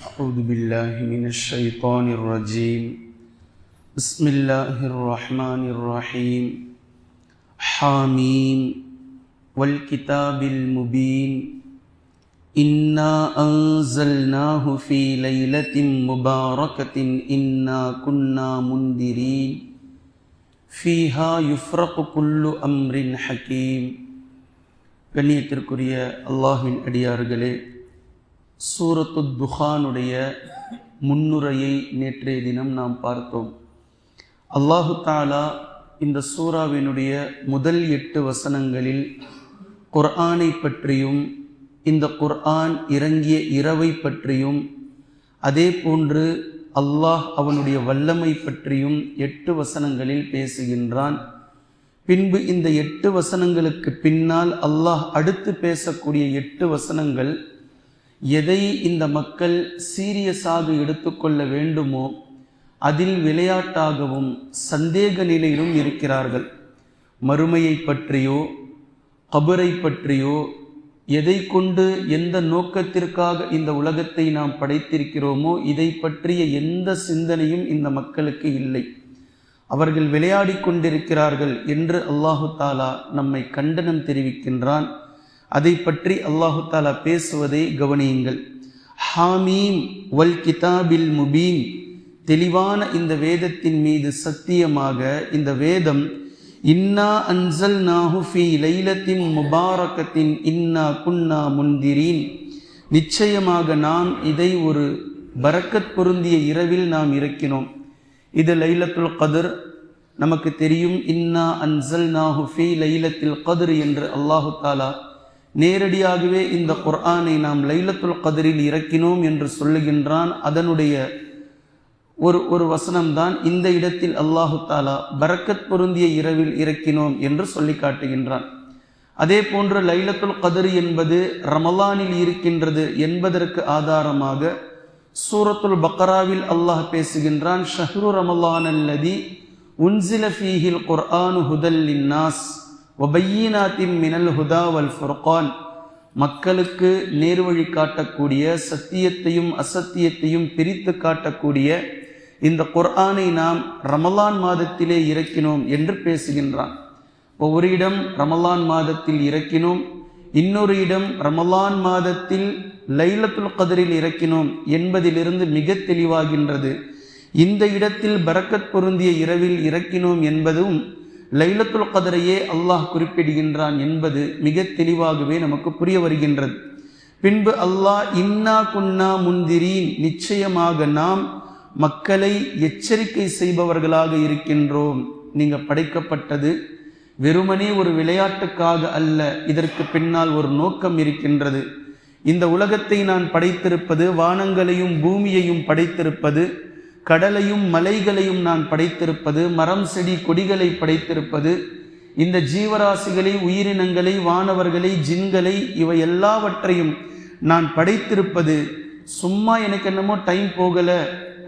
أعوذ بالله من الشيطان الرجيم بسم الله الرحمن الرحيم حاميم والكتاب المبين إنا أنزلناه في ليلة مباركة إنا كنا منذرين فيها يفرق كل أمر حكيم கண்ணியத்திற்குரிய அல்லாஹ்வின் அடியார்களே சூரத்து துஹானுடைய முன்னுரையை நேற்றைய தினம் நாம் பார்த்தோம். அல்லாஹு தாலா இந்த சூறாவினுடைய முதல் எட்டு வசனங்களில் குர்ஆனை பற்றியும் இந்த குர்ஆன் இறங்கிய இரவை பற்றியும் அதே போன்று அல்லாஹ் அவனுடைய வல்லமை பற்றியும் எட்டு வசனங்களில் பேசுகின்றான். பின்பு இந்த எட்டு வசனங்களுக்கு பின்னால் அல்லாஹ் அடுத்து பேசக்கூடிய எட்டு வசனங்கள் எதை இந்த மக்கள் சீரியஸாக எடுத்துக்கொள்ள வேண்டுமோ அதில் விளையாட்டாகவும் சந்தேக நிலையிலும் இருக்கிறார்கள். மறுமையை பற்றியோ கபரை பற்றியோ எதை கொண்டு எந்த நோக்கத்திற்காக இந்த உலகத்தை நாம் படைத்திருக்கிறோமோ இதை பற்றிய எந்த சிந்தனையும் இந்த மக்களுக்கு இல்லை. அவர்கள் விளையாடி கொண்டிருக்கிறார்கள் என்று அல்லாஹு தாலா நம்மை கண்டனம் தெரிவிக்கின்றான். அதை பற்றி அல்லாஹு தாலா பேசுவதை கவனியுங்கள். ஹாமீம் வல் கிதாபில் முபீன். தெளிவான இந்த வேதத்தின் மீது சத்தியமாக இந்த வேதம் இன்னா அன்சல் நாஹுஃபி லைலத்தின் முபாரக்கத்தின் இன்னா குன்னா முந்திரீன் நிச்சயமாக நாம் இதை ஒரு பரக்கத் பொருந்திய இரவில் நாம் இறக்கினோம். இது லைலத்துல் கதிர். நமக்கு தெரியும் இன்னா அன்சல் நாஹுஃபி லைலத்தில் கதிர் என்று அல்லாஹு தாலா நேரடியாகவே இந்த குர்ஆனை நாம் லைலத்துல் கதிரில் இறக்கினோம் என்று சொல்லுகின்றான். அதனுடைய ஒரு ஒரு வசனம்தான் இந்த இடத்தில் அல்லாஹு தாலா பரக்கத் பொருந்திய இரவில் இறக்கினோம் என்று சொல்லி காட்டுகின்றான் அதே போன்று லைலத்துல் கதிர் என்பது ரமலானில் இருக்கின்றது என்பதற்கு ஆதாரமாக சூரத்துல் பக்கராவில் அல்லாஹ் பேசுகின்றான் ஷஹ்ரு ரமலான் அல்லதி உன்சில ஃபீஹில் குர்ஆனு ஹுதல் லின்னாஸ். ஒபையினாத்தின் மினல் ஹுதா வல் ஃபுர்கான் மக்களுக்கு நேர்வழி காட்டக்கூடிய சத்தியத்தையும் அசத்தியத்தையும் பிரித்து காட்டக்கூடிய இந்த குர்ஆனை நாம் ரமலான் மாதத்திலே இறக்கினோம் என்று பேசுகின்றான். ஒரு இடம் ரமலான் மாதத்தில் இறக்கினோம் இன்னொரு இடம் ரமலான் மாதத்தில் லைலத்துல் கதரில் இறக்கினோம் என்பதிலிருந்து மிக தெளிவாகின்றது. இந்த இடத்தில் பரக்கத் பொருந்திய இரவில் இறக்கினோம் என்பதும் லைலத்துல் கதரையே அல்லாஹ் குறிப்பிடுகின்றான் என்பது மிக தெளிவாகவே நமக்கு புரிய வருகின்றது. பின்பு அல்லாஹ் இன்னா குன்னா முந்திரீன் நிச்சயமாக நாம் மக்களை எச்சரிக்கை செய்பவர்களாக இருக்கின்றோம். நீங்க படைக்கப்பட்டது வெறுமனே ஒரு விளையாட்டுக்காக அல்ல இதற்கு பின்னால் ஒரு நோக்கம் இருக்கின்றது. இந்த உலகத்தை நான் படைத்திருப்பது வானங்களையும் பூமியையும் படைத்திருப்பது கடலையும் மலைகளையும் நான் படைத்திருப்பது மரம் செடி கொடிகளை படைத்திருப்பது இந்த ஜீவராசிகளை உயிரினங்களை வானவர்களை ஜின்களை இவை எல்லாவற்றையும் நான் படைத்திருப்பது. சும்மா எனக்கு என்னமோ டைம் போகல.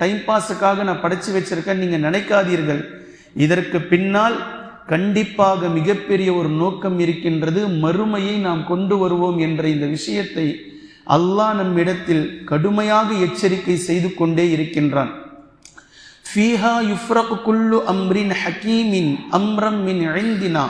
டைம் பாஸுக்காக நான் படைச்சு வச்சிருக்கேன் நீங்க நினைக்காதீர்கள். இதற்கு பின்னால் கண்டிப்பாக மிகப்பெரிய ஒரு நோக்கம் இருக்கின்றது மறுமையை நாம் கொண்டு வருவோம் என்ற இந்த விஷயத்தை அல்லாஹ் நம்மிடத்தில் கடுமையாக எச்சரிக்கை செய்து கொண்டே இருக்கின்றான். ஃபீஹா யுஃப்ரக் குல்லு அம்ரின் ஹக்கீமின் அம்ரம் மின் ஐந்தினா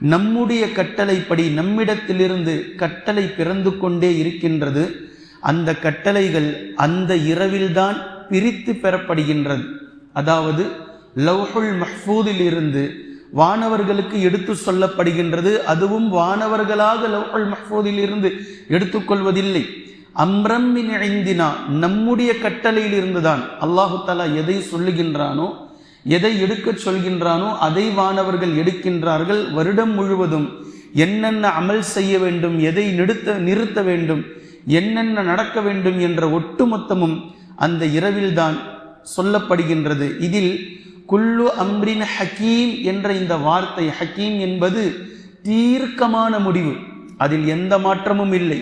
நம்முடைய கட்டளைப்படி நம்மிடத்திலிருந்து கட்டளை பிறந்து கொண்டே இருக்கின்றது. அந்த கட்டளைகள் அந்த இரவில்தான் பிரித்து பெறப்படுகின்றது. அதாவது லவ்ஹுல் மஹ்பூதில் இருந்து வானவர்களுக்கு எடுத்து சொல்லப்படுகின்றது. அதுவும் வானவர்களாக லவ்ஹுல் மஹ்பூதில் இருந்து எடுத்துக்கொள்வதில்லை. அம்ரம்மின் ஐந்தினா நம்முடைய கட்டளையில் இருந்துதான் அல்லாஹு தாலா எதை சொல்லுகின்றானோ எதை எடுக்கச் சொல்கின்றானோ அதை வானவர்கள் எடுக்கின்றார்கள். வருடம் முழுவதும் என்னென்ன அமல் செய்ய வேண்டும் எதை நிறுத்த நிறுத்த வேண்டும் என்னென்ன நடக்க வேண்டும் என்ற ஒட்டுமொத்தமும் அந்த இரவில்தான் சொல்லப்படுகின்றது. இதில் குல்லு அம்ரின் ஹக்கீம் என்ற இந்த வார்த்தை ஹக்கீம் என்பது தீர்க்கமான முடிவு. அதில் எந்த மாற்றமும் இல்லை.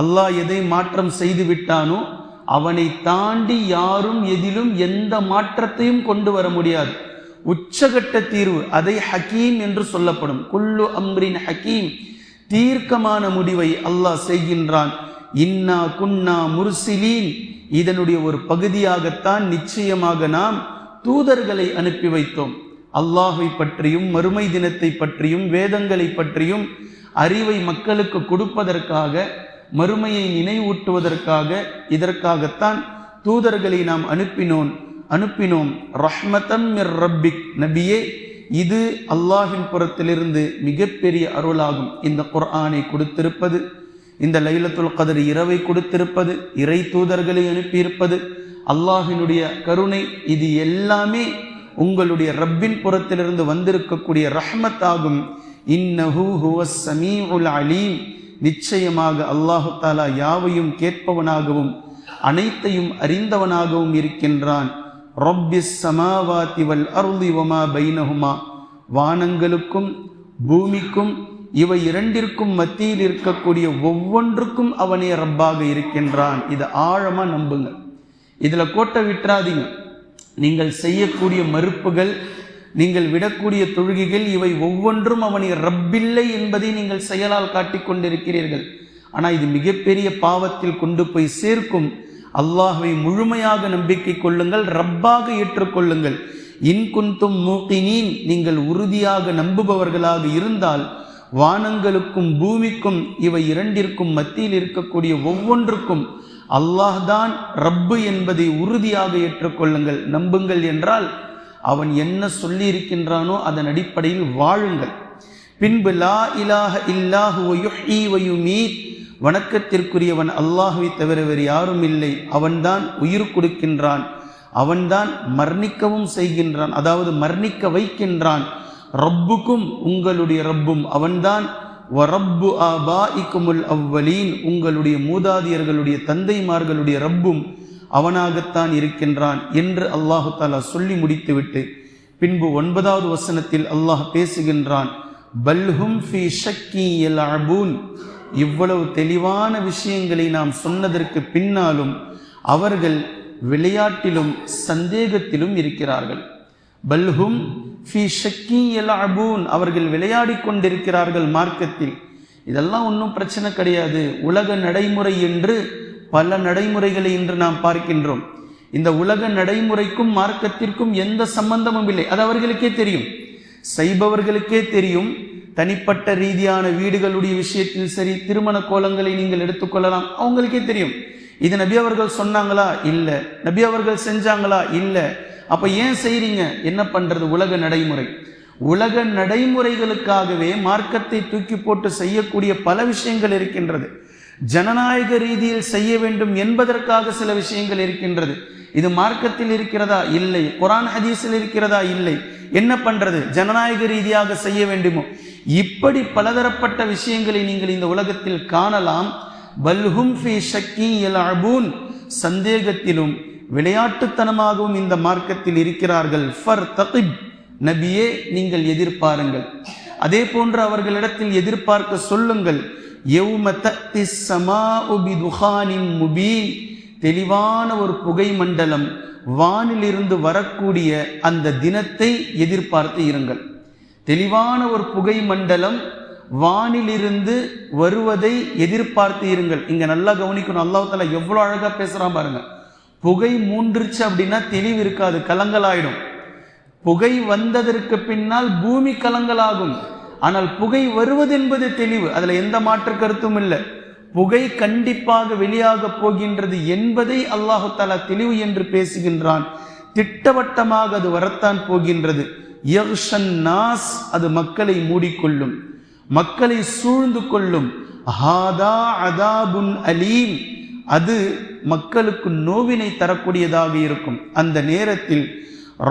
அல்லாஹ் எதை மாற்றம் செய்து விட்டானோ அவனை தாண்டி யாரும் எதிலும் எந்த மாற்றத்தையும் கொண்டு வர முடியாது. உச்சகட்ட தீர்வு அதை ஹக்கீம் என்று சொல்லப்படும். குல்லு அம்ரின் ஹக்கீம் தீர்க்கமான முடிவை அல்லாஹ் செய்கின்றான். இன்னா குன்னா முர்சிலீன் இதனுடைய ஒரு பகுதியாகத்தான் நிச்சயமாக நாம் தூதர்களை அனுப்பி வைத்தோம். அல்லாஹை பற்றியும் மறுமை தினத்தை பற்றியும் வேதங்களை பற்றியும் அறிவை மக்களுக்கு கொடுப்பதற்காக மறுமையை நினைவூட்டுவதற்காக இதற்காகத்தான் தூதர்களை நாம் அனுப்பினோம். அனுப்பினோம் ரஹ்மதம் மிர் ரப்பிக். நபியே இது அல்லாஹின் புறத்திலிருந்து மிகப்பெரிய அருளாகும். இந்த குர்ஆனை கொடுத்திருப்பது இந்த லைலத்துல் கதர் இரவை கொடுத்திருப்பது இறை தூதர்களை அனுப்பியிருப்பது அல்லாஹினுடைய கருணை இது எல்லாமே உங்களுடைய ரப்பின் புறத்திலிருந்து வந்திருக்கக்கூடிய ரஹ்மத் ஆகும் இன்னஹு ஹுவஸ் சமீஉல் அலீம். நிச்சயமாக அல்லாஹு தாலா யாவையும் கேட்பவனாகவும் அனைத்தையும் அறிந்தவனாகவும் இருக்கின்றான். ரொப்பிஸ் சமாவாத்தி வல் அருளி பைனகுமா பைனஹுமா. வானங்களுக்கும் பூமிக்கும் இவை இரண்டிற்கும் மத்தியில் இருக்கக்கூடிய ஒவ்வொன்றுக்கும் அவனே ரப்பாக இருக்கின்றான். இதை ஆழமாக நம்புங்க இதில் கோட்டை விட்டுறாதீங்க. நீங்கள் செய்யக்கூடிய மறுப்புகள் நீங்கள் விடக்கூடிய தொழுகைகள் இவை ஒவ்வொன்றும் அவனை ரப்பில்லை என்பதை நீங்கள் செயலால் காட்டிக் கொண்டிருக்கிறீர்கள். ஆனால் இது மிகப்பெரிய பாவத்தில் கொண்டு போய் சேர்க்கும். அல்லாஹை முழுமையாக நம்பிக்கை கொள்ளுங்கள் ரப்பாக ஏற்றுக்கொள்ளுங்கள். இன்குந்தும் மூக்கினீன் நீங்கள் உறுதியாக நம்புபவர்களாக இருந்தால் வானங்களுக்கும் பூமிக்கும் இவை இரண்டிற்கும் மத்தியில் இருக்கக்கூடிய ஒவ்வொன்றுக்கும் அல்லாஹ்தான் ரப்பு என்பதை உறுதியாக ஏற்றுக்கொள்ளுங்கள். நம்புங்கள் என்றால் அவன் என்ன சொல்லி இருக்கின்றானோ அதன் அடிப்படையில் வாழுங்கள். பின்பு லா இலாஹ இல்லாஹு வயுஹ்யி வணக்கத்திற்குரியவன் அல்லாஹுவை தவிர வேறு யாரும் இல்லை. அவன்தான் உயிர் கொடுக்கின்றான். அவன்தான் மர்ணிக்கவும் செய்கின்றான். அதாவது மர்ணிக்க வைக்கின்றான். ரப்புக்கும் உங்களுடைய ரப்பும். அவன்தான் வரப்பு ஆபாஇக்குமுல் அவ்வலீன். உங்களுடைய மூதாதியர்களுடைய தந்தைமார்களுடைய ரப்பும். அவனாகத்தான் இருக்கின்றான் என்று அல்லாஹு தாலா சொல்லி முடித்துவிட்டு பின்பு ஒன்பதாவது வசனத்தில் அல்லாஹ் பேசுகின்றான் பல்ஹும் ஃபி ஷக்கி எல் அபூன் இவ்வளவு தெளிவான விஷயங்களை நாம் சொன்னதற்கு பின்னாலும் அவர்கள் விளையாட்டிலும் சந்தேகத்திலும் இருக்கிறார்கள். பல்ஹும் ஃபி ஷக்கி எல் அபூன் அவர்கள் விளையாடி கொண்டிருக்கிறார்கள் மார்க்கத்தில். இதெல்லாம் ஒன்றும் பிரச்சனை கிடையாது. உலக நடைமுறை என்று பல நடைமுறைகளை இன்று நாம் பார்க்கின்றோம். இந்த உலக நடைமுறைக்கும் மார்க்கத்திற்கும் எந்த சம்பந்தமும் இல்லை. அது அவர்களுக்கே தெரியும். செய்பவர்களுக்கே தெரியும். தனிப்பட்ட ரீதியான வீடுகளுடைய விஷயத்தில் சரி திருமண கோலங்களை நீங்கள் எடுத்துக்கொள்ளலாம் அவங்களுக்கே தெரியும். இது நபி அவர்கள் சொன்னாங்களா? இல்லை. நபி அவர்கள் செஞ்சாங்களா? இல்லை. அப்போ ஏன் செய்கிறீங்க என்ன பண்ணுறது உலக நடைமுறை? உலக நடைமுறைகளுக்காகவே மார்க்கத்தை தூக்கி போட்டு செய்யக்கூடிய பல விஷயங்கள் இருக்கின்றது. ஜனநாயக ரீதியில் செய்ய வேண்டும் என்பதற்காக சில விஷயங்கள் இருக்கின்றது. இது மார்க்கத்தில் இருக்கிறதா? இல்லை. குரான் ஹதீஸில் இருக்கிறதா? இல்லை. என்ன பண்றது? ஜனநாயக ரீதியாக செய்ய வேண்டுமோ? இப்படி பலதரப்பட்ட விஷயங்களை நீங்கள் இந்த உலகத்தில் காணலாம். பல்ஹும் ஃபி ஷக்கி எல் அபூன் சந்தேகத்திலும் விளையாட்டுத்தனமாகவும் இந்த மார்க்கத்தில் இருக்கிறார்கள். ஃபர் தகிப். நபியே நீங்கள் எதிர்பாருங்கள். அதே போன்று அவர்களிடத்தில் எதிர்பார்க்க சொல்லுங்கள். முபீன். தெளிவான ஒரு புகை மண்டலம் வானிலிருந்து வரக்கூடிய அந்த தினத்தை எதிர்பார்த்து இருங்கள். தெளிவான ஒரு புகை மண்டலம் வானிலிருந்து வருவதை எதிர்பார்த்து இருங்கள். இங்க நல்லா கவனிக்கணும். அல்லாஹால எவ்வளோ அழகா பேசுறான் பாருங்க. புகை மூன்றுச்சு அப்படின்னா தெளிவு இருக்காது கலங்கலாயிடும் புகை வந்ததற்கு பின்னால் பூமி கலங்கலாகும் ஆனால் புகை வருவது என்பது தெளிவு. அதில் எந்த மாற்று கருத்தும் இல்லை. புகை கண்டிப்பாக வெளியாக போகின்றது என்பதை அல்லாஹு தாலா தெளிவு என்று பேசுகின்றான். திட்டவட்டமாக அது வரத்தான் போகின்றது. நாஸ் அது மக்களை மூடிக்கொள்ளும். மக்களை சூழ்ந்து கொள்ளும். ஹாதா அதாபுன் அலீம் அது மக்களுக்கு நோவினை தரக்கூடியதாக இருக்கும். அந்த நேரத்தில்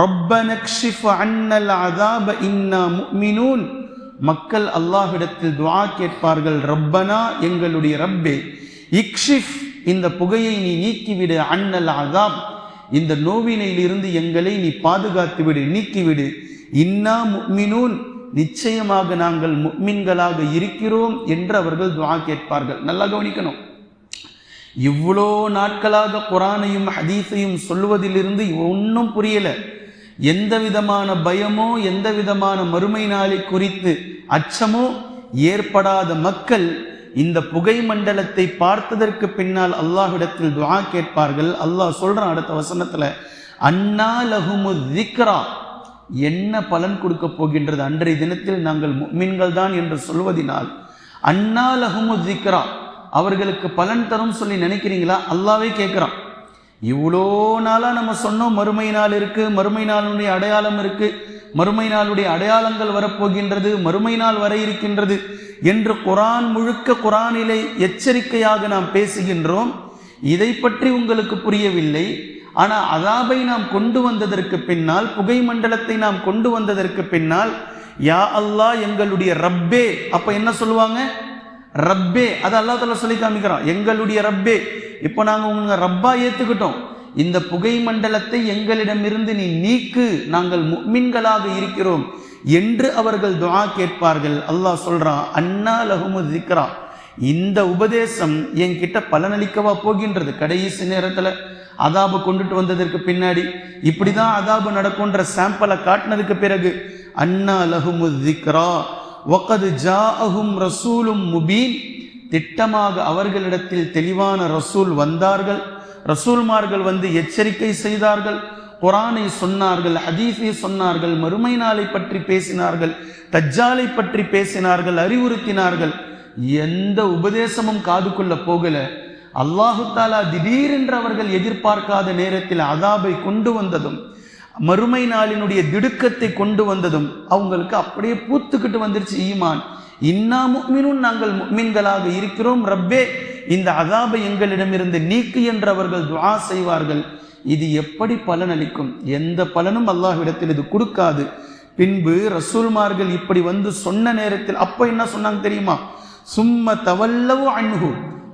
ரப்பனக்ஷிஃப் அன்னல் அதாப இன்னா முக்மினூன் மக்கள் அல்லாஹிடத்தில் துவா கேட்பார்கள் ரப்பனா எங்களுடைய ரப்பே இக்ஷிஃப் இந்த புகையை நீ நீக்கிவிடு அண்ணல் அதாப் இந்த நோவினையிலிருந்து எங்களை நீ பாதுகாத்து விடு நீக்கிவிடு. இன்னா முக்மினூன் நிச்சயமாக நாங்கள் முக்மின்களாக இருக்கிறோம் என்று அவர்கள் துவா கேட்பார்கள். நல்லா கவனிக்கணும். இவ்வளோ நாட்களாக குரானையும் ஹதீஸையும் சொல்லுவதிலிருந்து ஒன்றும் புரியலை. எந்த விதமான பயமோ எந்த விதமான மறுமை நாளை குறித்து அச்சமோ ஏற்படாத மக்கள் இந்த புகை மண்டலத்தை பார்த்ததற்கு பின்னால் அல்லாஹிடத்தில் துவா கேட்பார்கள். அல்லாஹ் சொல்றான் அடுத்த வசனத்துல அண்ணா லஹுமு திக்ரா என்ன பலன் கொடுக்க போகின்றது? அன்றைய தினத்தில் நாங்கள் மீன்கள் தான் என்று சொல்வதினால் அண்ணா லஹுமு திக்ரா அவர்களுக்கு பலன் தரும் சொல்லி நினைக்கிறீங்களா? அல்லாவே கேட்குறான். இவ்வளோ நாளாக நம்ம சொன்னோம் மறுமை நாள் இருக்கு மறுமை நாளுடைய அடையாளம் இருக்கு. மறுமை நாளுடைய அடையாளங்கள் வரப்போகின்றது மறுமை நாள் வர இருக்கின்றது என்று குரான் முழுக்க குரானிலே எச்சரிக்கையாக நாம் பேசுகின்றோம். இதை பற்றி உங்களுக்கு புரியவில்லை. ஆனால் அதாபை நாம் கொண்டு வந்ததற்கு பின்னால் புகை மண்டலத்தை நாம் கொண்டு வந்ததற்கு பின்னால் யா அல்லாஹ் எங்களுடைய ரப்பே. அப்ப என்ன சொல்லுவாங்க? ரப்பே. அது அல்லா தலா சொல்லி காமிக்கிறோம் எங்களுடைய ரப்பே. இப்போ நாங்கள் உங்க ரப்பா ஏற்றுக்கிட்டோம் இந்த புகை மண்டலத்தை எங்களிடமிருந்து நீ நீக்கு. நாங்கள் முக்மின்களாக இருக்கிறோம் என்று அவர்கள் துவா கேட்பார்கள். அல்லாஹ் சொல்கிறான் அண்ணா லகுமு திக்ரா இந்த உபதேசம் என்கிட்ட பலனளிக்கவா போகின்றது? கடைசி நேரத்தில் அதாபு கொண்டுட்டு வந்ததற்கு பின்னாடி இப்படி தான் அதாபு நடக்கும்ன்ற சாம்பிளை காட்டினதுக்கு பிறகு அண்ணா லஹுமு திக்ரா ஜ அஹும் ரசூலும் முபீன். திட்டமாக அவர்களிடத்தில் தெளிவான ரசூல் வந்தார்கள். ரசூல்மார்கள் வந்து எச்சரிக்கை செய்தார்கள். குரானை சொன்னார்கள் ஹதீஸை சொன்னார்கள் மறுமை நாளை பற்றி பேசினார்கள் தஜ்ஜாலை பற்றி பேசினார்கள் அறிவுறுத்தினார்கள். எந்த உபதேசமும் காதுக்குள்ள போகல. அல்லாஹு தாலா திடீரென்று அவர்கள் எதிர்பார்க்காத நேரத்தில் அதாபை கொண்டு வந்ததும் மறுமை நாளினுடைய திடுக்கத்தை கொண்டு வந்ததும் அவங்களுக்கு அப்படியே பூத்துக்கிட்டு வந்துருச்சு ஈமான். இன்னா முக்மினும் நாங்கள் முக்மின்களாக இருக்கிறோம் ரப்பே. இந்த அதாபை எங்களிடமிருந்து நீக்கு என்று அவர்கள் செய்வார்கள். இது எப்படி பலன் அளிக்கும்? எந்த பலனும் அல்லாஹ்விடத்தில் இது கொடுக்காது. பின்பு ரசூல்மார்கள் இப்படி வந்து சொன்ன நேரத்தில் அப்போ என்ன சொன்னாங்க தெரியுமா? சும்ம தவல்லவு அன்ஹு.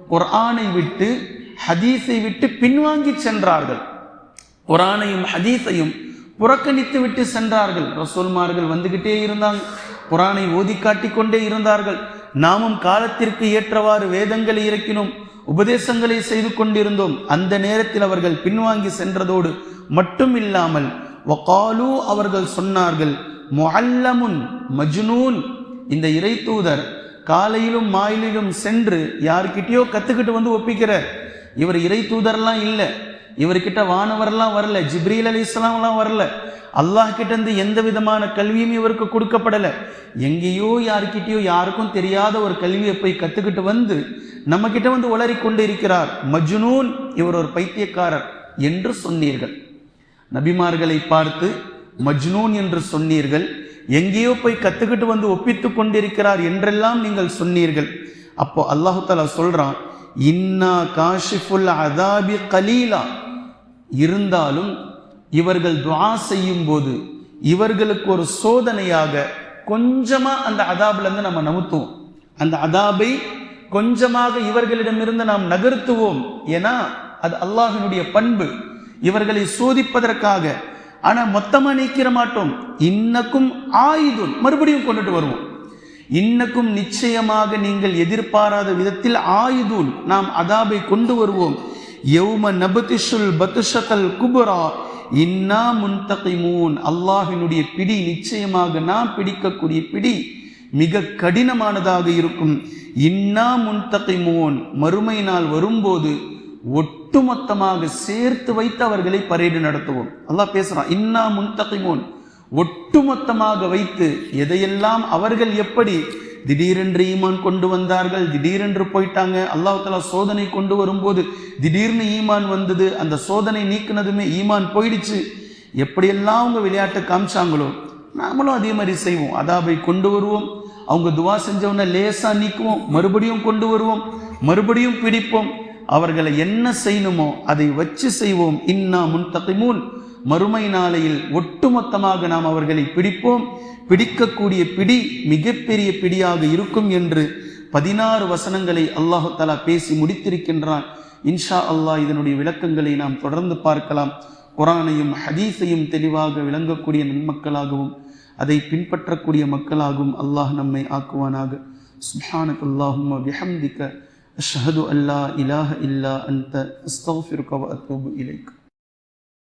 குர்ஆனை விட்டு ஹதீஸை விட்டு பின்வாங்கி சென்றார்கள். குரானையும் ஹதீஸையும் புறக்கணித்து விட்டு சென்றார்கள். ரசூல்மார்கள் வந்துகிட்டே இருந்தாங்க. குரானை ஓதி காட்டிக் கொண்டே இருந்தார்கள். நாமும் காலத்திற்கு ஏற்றவாறு வேதங்களை இறக்கினோம். உபதேசங்களை செய்து கொண்டிருந்தோம். அந்த நேரத்தில் அவர்கள் பின்வாங்கி சென்றதோடு மட்டும் இல்லாமல் வகாலு அவர்கள் சொன்னார்கள் முஅல்லமுன் மஜ்னூன். இந்த இறை தூதர் காலையிலும் மாயிலும் சென்று யார்கிட்டயோ கத்துக்கிட்டு வந்து ஒப்பிக்கிறார். இவர் இறை தூதர்லாம் இல்லை. இவர்கிட்ட வானவர்லாம் வரல ஜிப்ரீல் அலி இஸ்லாம்லாம் வரல. அல்லாஹ் கிட்டேருந்து எந்த விதமான கல்வியும் இவருக்கு கொடுக்கப்படலை. எங்கேயோ யாருக்கிட்டயோ யாருக்கும் தெரியாத ஒரு கல்வியை போய் கற்றுக்கிட்டு வந்து நம்ம கிட்ட வந்து உளறி கொண்டு இருக்கிறார். மஜ்னூன் இவர் ஒரு பைத்தியக்காரர் என்று சொன்னீர்கள். நபிமார்களை பார்த்து மஜ்னூன் என்று சொன்னீர்கள். எங்கேயோ போய் கற்றுக்கிட்டு வந்து ஒப்பித்து கொண்டிருக்கிறார் என்றெல்லாம் நீங்கள் சொன்னீர்கள். அப்போ அல்லாஹு தாலா சொல்றான் இன்னா காஷிஃபுல் அதாபி கலீலா. இருந்தாலும் இவர்கள் துவா செய்யும் போது இவர்களுக்கு ஒரு சோதனையாக கொஞ்சமாக அந்த அதாபிலேருந்து நம்ம நமுத்துவோம் அந்த அதாபை கொஞ்சமாக இவர்களிடமிருந்து நாம் நகர்த்துவோம். ஏன்னா அது அல்லாஹினுடைய பண்பு. இவர்களை சோதிப்பதற்காக. ஆனால் மொத்தமாக நீக்கிற மாட்டோம். இன்னக்கும் ஆயுதம். மறுபடியும் கொண்டுட்டு வருவோம். இன்னக்கும் நிச்சயமாக நீங்கள் எதிர்பாராத விதத்தில் ஆயுதூன் நாம் அதாபை கொண்டு வருவோம். யௌம நபதிஷுல் பத்துஷத்தல் குபுரா. இன்னா முன்தகிமூன். அல்லாஹினுடைய பிடி நிச்சயமாக நாம் பிடிக்கக்கூடிய பிடி மிக கடினமானதாக இருக்கும். இன்னா முன்தகிமூன். மறுமை நாள் வரும்போது ஒட்டுமொத்தமாக சேர்த்து வைத்து அவர்களை பரேடு நடத்துவோம். அல்லாஹ் பேசுறான் இன்னா முன்தகிமூன். ஒட்டுமொத்தமாக வைத்து எதையெல்லாம் அவர்கள் எப்படி திடீரென்று ஈமான் கொண்டு வந்தார்கள் திடீரென்று போயிட்டாங்க. அல்லாஹாலா சோதனை கொண்டு வரும்போது திடீர்னு ஈமான் வந்தது. அந்த சோதனை நீக்கினதுமே ஈமான் போயிடுச்சு. எப்படியெல்லாம் அவங்க விளையாட்டை காமிச்சாங்களோ நாமளும் அதே மாதிரி செய்வோம். அதாபை கொண்டு வருவோம். அவங்க துவா செஞ்சவனை லேசாக நீக்குவோம். மறுபடியும் கொண்டு வருவோம். மறுபடியும் பிடிப்போம். அவர்களை என்ன செய்யணுமோ அதை வச்சு செய்வோம். இன்னா முன் மறுமை நாளையில் ஒட்டுமொத்தமாக நாம் அவர்களை பிடிப்போம். பிடிக்கக்கூடிய பிடி மிகப்பெரிய பிடியாக இருக்கும் என்று பதினாறு வசனங்களை அல்லாஹு தலா பேசி முடித்திருக்கின்றான். இன்ஷா அல்லாஹ் இதனுடைய விளக்கங்களை நாம் தொடர்ந்து பார்க்கலாம். குரானையும் ஹதீஸையும் தெளிவாக விளங்கக்கூடிய நன்மக்களாகவும் அதை பின்பற்றக்கூடிய மக்களாகவும் அல்லாஹ் நம்மை ஆக்குவானாக. சுப்ஹானக் அல்லாஹும்ம பிஹம்திக அஷ்ஹது அல்லா இலாஹ இல்லா அந்த அஸ்தக்ஃபிருக அத்தூபு இலைக்கு